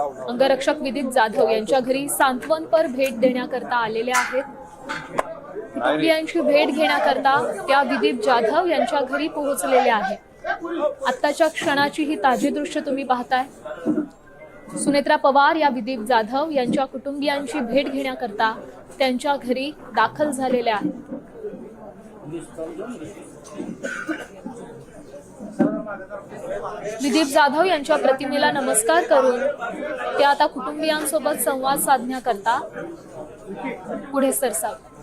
अंगरक्षक विदित जाधव यांच्या घरी सांत्वनपर भेट देण्याकरता आलेले आहेत. कुटुंबियांची भेट घेण्याकरता त्या विदीप जाधव यांच्या घरी पोहोचलेले आहेत. आत्ताच्या क्षणाची ही ताजी दृश्य तुम्ही पाहताय. सुनेत्रा पवार या विदीप जाधव यांच्या कुटुंबियांची भेट घेण्याकरता त्यांच्या घरी दाखल झालेल्या आहेत. विदीप जाधव यांच्या प्रतिमेला नमस्कार करून ते आता कुटुंबियांसोबत संवाद साधण्याकरता पुढे सरसावत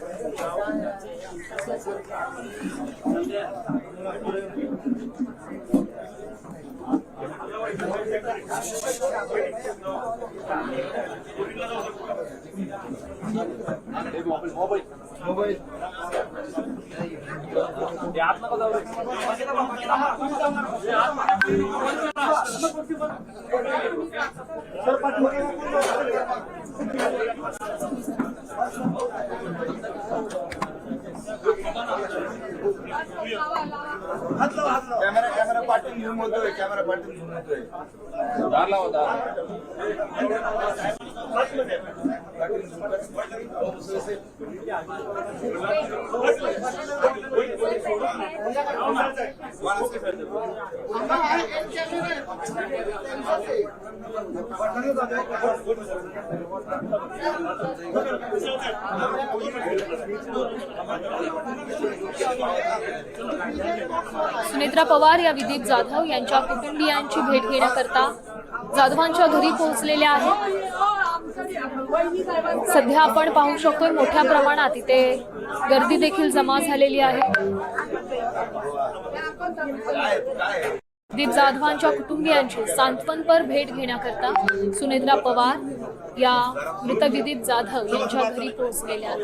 कॅमेरा कॅमेरा पाटील घेऊन होतोय कॅमेरा पाटील घेऊन होतोय. दारला होता सुनेत्रा पवार या विदीप जाधव यांच्या कुटुंबियांची भेट घेण्याकरता जाधवांच्या घरी पोहोचलेल्या आहेत. सध्या आपण पाहू शकतोय मोठ्या प्रमाणात इथे गर्दी देखील जमा झालेली आहे. दीप जाधवांच्या कुटुंबियांची सांत्वनपर भेट घेण्याकरता सुनेत्रा पवार या मृत विदीप जाधव यांच्या घरी पोहोचलेल्या